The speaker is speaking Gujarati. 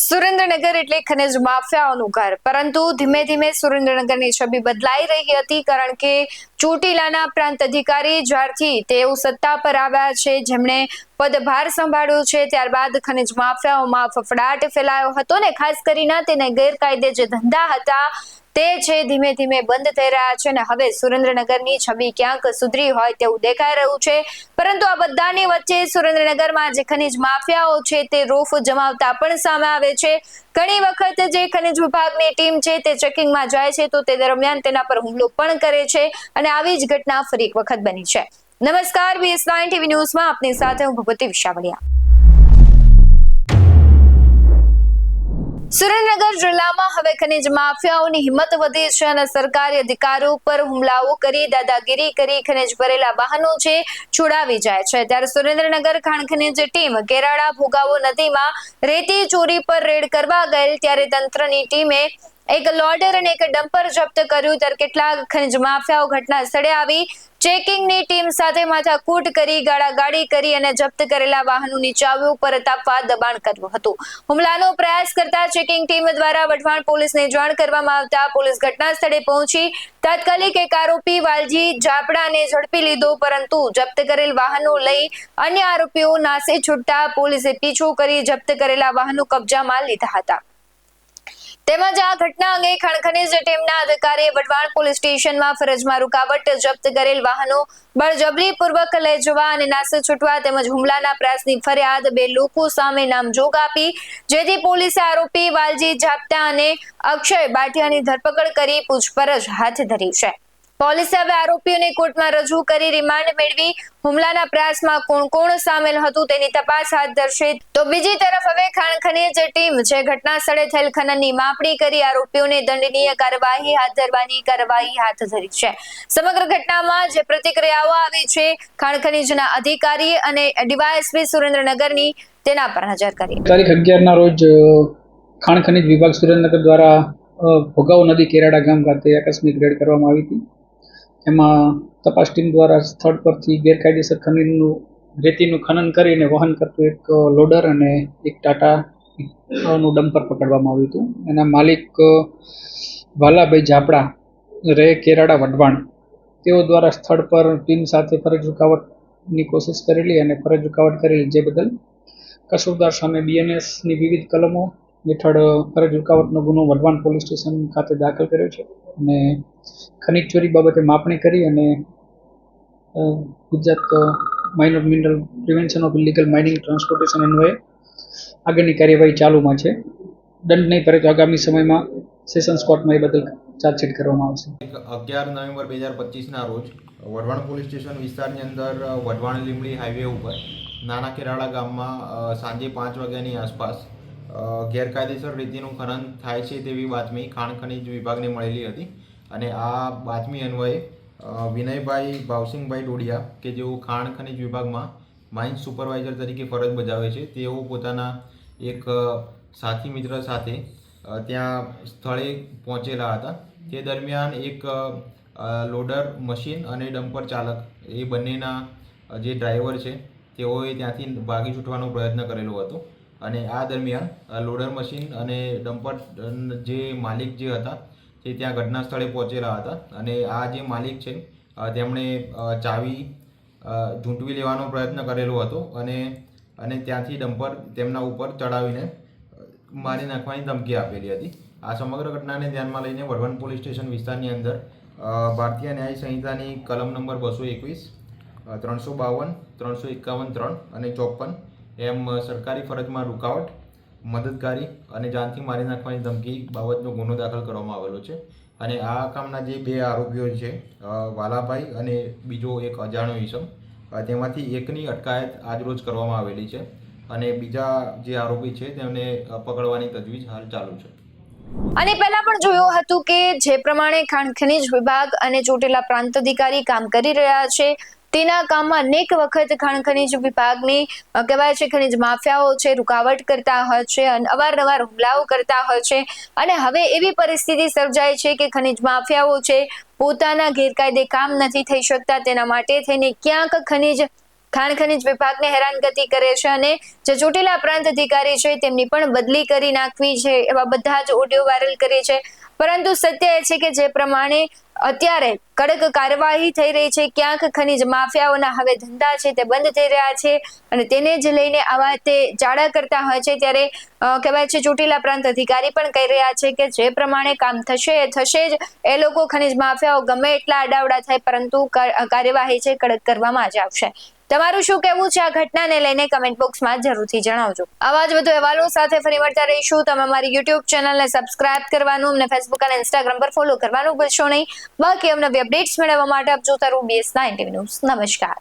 સુરેન્દ્રનગર એટલે ખનિજ માફિયાઓનું ઘર. પરંતુ ધીમે ધીમે સુરેન્દ્રનગરની છબી બદલાઈ રહી હતી કારણ કે ચોટીલાના પ્રાંત અધિકારી જ્યારથી તેઓ સત્તા પર આવ્યા છે, જેમણે પદભાર સંભાળ્યો છે, ત્યારબાદ ખનિજ માફિયાઓમાં ફફડાટ ફેલાયો હતો ને ખાસ કરીને તેને ગેરકાયદે જે ધંધા હતા તે છે, ધીમે ધીમે બંધ થઈ રહ્યા છે અને હવે સુરેન્દ્રનગરની છબી ક્યાંક સુધરી હોય તેવું દેખાઈ રહ્યું છે. પરંતુ આ બધાની વચ્ચે સુરેન્દ્રનગરમાં જે ખનિજ માફિયાઓ છે તે રોફ જમાવતા પણ સામે આવે છે. ઘણી વખત જે ખનિજ વિભાગની ટીમ છે તે ચેકિંગમાં જાય છે તો તે દરમિયાન તેના પર હુમલો પણ કરે છે અને આવી જ ઘટના ફરી એક વખત બની છે. નમસ્કાર બીએસ નાઇન ટીવી ન્યૂઝમાં આપની સાથે હું ભગવતી વિશાવડિયા સુરેન્દ્રનગર જિલ્લામાં હવે ખનીજ માફિયાઓની હિંમત વધી છે અને સરકારી અધિકારીઓ પર હુમલાઓ કરી, દાદાગીરી કરી, ખનીજ ભરેલા વાહનો છે છોડાવી જાય છે. ત્યારે સુરેન્દ્રનગર ખાણ ખનીજ ટીમ કેરાળા ભોગાવો નદીમાં રેતી ચોરી પર રેડ કરવા ગયેલ, ત્યારે તંત્રની ટીમે એક લોડર અને એક ડમ્પર જપ્ત કર્યું. ત્યારે કેટલાક ખનિજ માફિયાઓ ઘટના સ્થળે આવી. ચેકિંગની ટીમ સાથે માથાકૂટ કરી ગાળાગાડી કરી અને જપ્ત કરેલા વાહનોની ચાવીઓ પરત આપવા દબાણ કર્યું હતું. હુમલાનો પ્રયાસ કરતા ચેકિંગ ટીમ દ્વારા વઢવાણ પોલીસને જાણ કરવામાં આવતા પોલીસ ઘટના સ્થળે પહોંચી. તાત્કાલિક એક આરોપી વાલજી જાપડાને ઝડપી લીધો, પરંતુ જપ્ત કરેલ વાહનો લઈ અન્ય આરોપીઓ નાસી છૂટતા પોલીસે પીછો કરી જપ્ત કરેલા વાહનો કબજામાં લીધા હતા. તેમજ આ ઘટના અંગે ખણખનીજ ટીમના અધિકારીએ વઢવાણ પોલીસ સ્ટેશનમાં ફરજમાં રૂકાવટ જપ્ત કરેલ વાહનો બળજબરીપૂર્વક લઈ જવા અને નાસે છૂટવા તેમજ હુમલાના પ્રયાસની ફરિયાદ બે લોકો સામે નામજોગ આપી, જેથી પોલીસે આરોપી વાલજી જાપ્તા અને અક્ષય બાટિયાની ધરપકડ કરી પૂછપરછ હાથ ધરી છે. પોલીસે હવે આરોપીઓને કોર્ટમાં રજૂ કરી રિમાન્ડ મેળવી. હુમલાના પ્રયાસમાં કોણ કોણ સામેલ હતું તેની તપાસ હાથ ધરશે. તો બીજી તરફ હવે ખાણ ખનીજ ટીમ જે ઘટના સ્થળે થયેલ ખનનની માપણી કરી આરોપીઓને દંડનીય કાર્યવાહી હાથ ધરવાની કાર્યવાહી હાથ ધરી છે. સમગ્ર ઘટનામાં જે પ્રતિક્રિયાઓ આવી છે, ખાણ ખનીજના અધિકારી અને ડીવાયએસપી સુરેન્દ્રનગરની તેના પર નજર કરી તારીખ અગિયારના રોજ ખાણ ખનીજ વિભાગ સુરેન્દ્રનગર દ્વારા ભોગાવ નદી કેરાડા ગામ ખાતે આકસ્મિક રેડ કરવામાં આવી હતી. એમાં તપાસ ટીમ દ્વારા સ્થળ પરથી ગેરકાયદેસર ખનીજનું, રેતીનું ખનન કરીને વહન કરતું એક લોડર અને એક ટાટા નું ડમ્પર પકડવામાં આવ્યું હતું. એના માલિક વાલાભાઈ ઝાપડા રે કેરાડા વઢવાણ. તેઓ દ્વારા સ્થળ પર ટીમ સાથે ફરજ રૂકાવટની કોશિશ કરેલી અને ફરજ રૂકાવટ કરેલી જે બદલ કસૂરદાર સામે બીએનએસની વિવિધ કલમો હેઠળ ફરજ રૂકાવટનો ગુનો વઢવાણ પોલીસ સ્ટેશન ખાતે દાખલ કર્યો છે અને ખનિજ ચોરી બાબતે માપણી કરી અને Gujarat minor mineral prevention of illegal mining transportation અન્વયે આગળની કાર્યવાહી ચાલુમાં છે. દંડ નહીં ભરે તો આગામી સમયમાં સેશન્સ કોર્ટમાં એ બદલ ચાર્જશીટ કરવામાં આવશે. અગિયાર નવેમ્બર બે હજાર પચીસના રોજ વઢવાણ પોલીસ સ્ટેશન વિસ્તારની અંદર વઢવાણ લીમડી હાઈવે ઉપર નાના કેરાળા ગામમાં સાંજે પાંચ વાગ્યાની આસપાસ ગેરકાયદેસર રીતેનું ખનન થાય છે તેવી બાતમી ખાણ ખનીજ વિભાગને મળેલી હતી. અને આ બાતમી અન્વયે વિનયભાઈ ભાવસિંહભાઈ ડોડિયા, કે જેઓ ખાણ ખનીજ વિભાગમાં માઇન્સ સુપરવાઇઝર તરીકે ફરજ બજાવે છે, તેઓ પોતાના એક સાથી મિત્ર સાથે ત્યાં સ્થળે પહોંચેલા હતા. તે દરમિયાન એક લોડર મશીન અને ડમ્પર ચાલક એ બંનેના જે ડ્રાઈવર છે, તેઓએ ત્યાંથી ભાગી છૂટવાનો પ્રયત્ન કરેલો હતો. અને આ દરમિયાન લોડર મશીન અને ડમ્પર જે માલિક જે હતા, તે ત્યાં ઘટના સ્થળે પહોંચેલા હતા. અને આ જે માલિક છે તેમણે ચાવી ઝૂંટવી લેવાનો પ્રયત્ન કરેલો હતો અને અને ત્યાંથી ડમ્પર તેમના ઉપર ચડાવીને મારી નાખવાની ધમકી આપેલી હતી. આ સમગ્ર ઘટનાને ધ્યાનમાં લઈને વઢવાણ પોલીસ સ્ટેશન વિસ્તારની અંદર ભારતીય ન્યાય સંહિતાની કલમ નંબર બસો એકવીસ ત્રણસો બાવન, ત્રણસો એકાવન ત્રણ અને ચોપન એમ સરકારી ફરજમાં રૂકાવટ, મદદગારી અને જાનથી મારી નાખવાની ધમકી બાબતનો ગુનો દાખલ કરવામાં આવેલો છે. અને આ કામના જે બે આરોપીઓ છે વાલાભાઈ અને બીજો એક અજાણ્યો ઈસમ તેમાંથી એકની અટકાયત આજરોજ કરવામાં આવેલી છે અને બીજા જે આરોપી છે, તેમને પકડવાની તજવીજ હાલ ચાલુ છે. અને પહેલા પણ જોયું હતું કે જે પ્રમાણે ખાણ ખનિજ વિભાગ અને ચોટેલા પ્રાંત અધિકારી કામ કરી રહ્યા છે તેના કામમાં અનેક વખત ખાણ ખનિજ વિભાગની કહેવાય છે ખનિજ માફિયાઓ છે, રૂકાવટ કરતા હોય છે, અને, અવારનવાર હુમલાઓ કરતા હોય છે. અને હવે એવી પરિસ્થિતિ સર્જાય છે કે ખનિજ માફિયાઓ છે, પોતાના ગેરકાયદે કામ નથી થઈ શકતા. તેના માટે થઈને ક્યાંક ખનિજ, ખાણ ખનીજ વિભાગને હેરાનગતિ કરે છે અને જે ચોટીલા પ્રાંત અધિકારી છે તેમની પણ બદલી કરી નાખવી છે, એવા બધા જ ઓડિયો વાયરલ કરે છે. પરંતુ સત્ય એ છે કે જે પ્રમાણે અત્યારે કડક કાર્યવાહી થઈ રહી છે. ક્યાંક ખનીજ માફિયાઓના હવે ધંધા છે તે બંધ થઈ રહ્યા છે અને તેને જ લઈને આવા તે જાડા કરતા હોય છે. ત્યારે કહેવાય છે ચોટીલા પ્રાંત અધિકારી પણ કહી રહ્યા છે કે જે પ્રમાણે કામ થશે એ થશે જ. એ લોકો ખનીજ માફિયાઓ ગમે એટલા આડાવડા થાય પરંતુ કાર્યવાહી છે, કડક કરવામાં જ આવશે. તમારું શું કહેવું છે આ ઘટનાને લઈને કમેન્ટ બોક્સમાં જરૂરથી જણાવજો. આવા જ વધુ અહેવાલો સાથે ફરી મળતા રહીશું. તમે અમારી યુટ્યુબ ચેનલને સબસ્ક્રાઇબ કરવાનું, અમને ફેસબુક અને ઇન્સ્ટાગ્રામ પર ફોલો કરવાનું ભૂલશો નહીં. બાકી અમને અપડેટ્સ મેળવવા માટે આપ જોતા રહો બીએસ નાઇન ટીવી ન્યૂઝ નમસ્કાર.